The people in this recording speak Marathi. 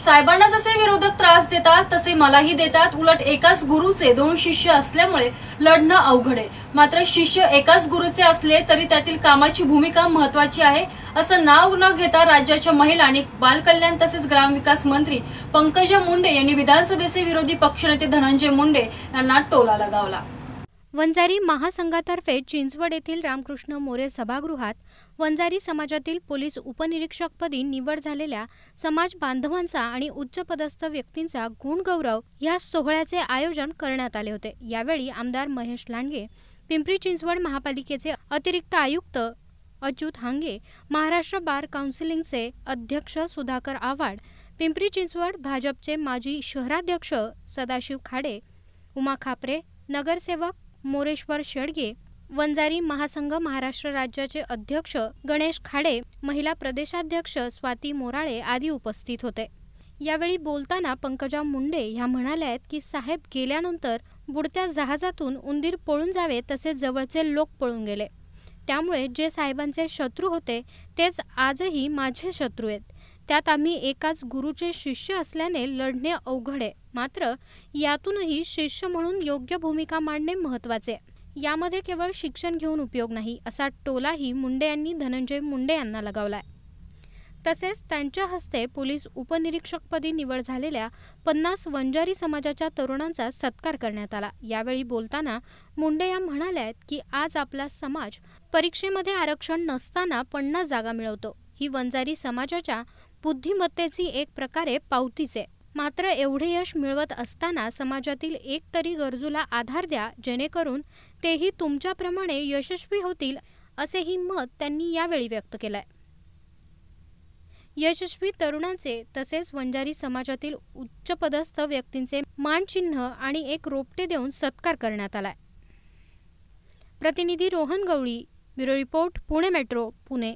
साहेबांना जसे विरोधक त्रास देतात तसे मलाही देतात. उलट एकाच गुरुचे दोन शिष्य असल्यामुळे लढणं अवघड आहे. मात्र शिष्य एकाच गुरुचे असले तरी त्यातील कामाची भूमिका महत्वाची आहे. असं नाव न घेता राज्याच्या महिला आणि बालकल्याण तसेच ग्रामविकास मंत्री पंकजा मुंडे यांनी विधानसभेचे विरोधी पक्षनेते धनंजय मुंडे यांना टोला लगावला. वंजारी महासंघातर्फे चिंचवड येथील रामकृष्ण मोरे सभागृहात वंजारी समाजातील पोलीस उपनिरीक्षकपदी निवड झालेल्या समाज बांधवांचा आणि उच्चपदस्थ व्यक्तींचा गुणगौरव या सोहळ्याचे आयोजन करण्यात आले होते. यावेळी आमदार महेश लांडगे पिंपरी चिंचवड महापालिकेचे अतिरिक्त आयुक्त अच्युत हांगे महाराष्ट्र बार काउन्सिलिंगचे अध्यक्ष सुधाकर आव्हाड पिंपरी चिंचवड भाजपचे माजी शहराध्यक्ष सदाशिव खाडे उमा खापरे नगरसेवक मोरेश्वर शेडगे वंजारी महासंघ महाराष्ट्र राज्याचे अध्यक्ष गणेश खाडे महिला प्रदेशाध्यक्ष स्वाती मोराळे आदी उपस्थित होते. यावेळी बोलताना पंकजा मुंडे ह्या म्हणाल्या आहेत की साहेब गेल्यानंतर बुडत्या जहाजातून उंदीर पळून जावे तसे जवळचे लोक पळून गेले. त्यामुळे जे साहेबांचे शत्रू होते तेच आजही माझे शत्रू आहेत. त्यात आम्ही एकाच गुरुचे शिष्य असल्याने लढणे अवघड आहे. मात्र यातूनही शिष्य म्हणून योग्य भूमिका मांडणे महत्त्वाचे यामध्ये केवळ शिक्षण घेऊन उपयोग नाही असा टोलाही मुंडे यांनी धनंजय मुंडे यांना लगावलाय. तसेच त्यांच्या हस्ते पोलीस उपनिरीक्षकपदी निवड झालेल्या पन्नास वंजारी समाजाच्या तरुणांचा सत्कार करण्यात आला. यावेळी बोलताना मुंडे या म्हणाल्या की आज आपला समाज परीक्षेमध्ये आरक्षण नसताना पन्नास जागा मिळवतो. ही वंजारी समाजाच्या बुद्धिमत्तेची एक प्रकारे पावतीच. आहे मात्र एवढे यश मिळवत असताना समाजातील एक तरी गरजूला आधार द्या जेणेकरून तेही तुमच्याप्रमाणे यशस्वी होतील असेही मत त्यांनी यावेळी व्यक्त केलंय. यशस्वी तरुणांचे तसेच वंजारी समाजातील उच्चपदस्थ व्यक्तींचे मानचिन्ह आणि एक रोपटे देऊन सत्कार करण्यात आलाय. प्रतिनिधी Rohan Gawali bureau report Pune metro Pune.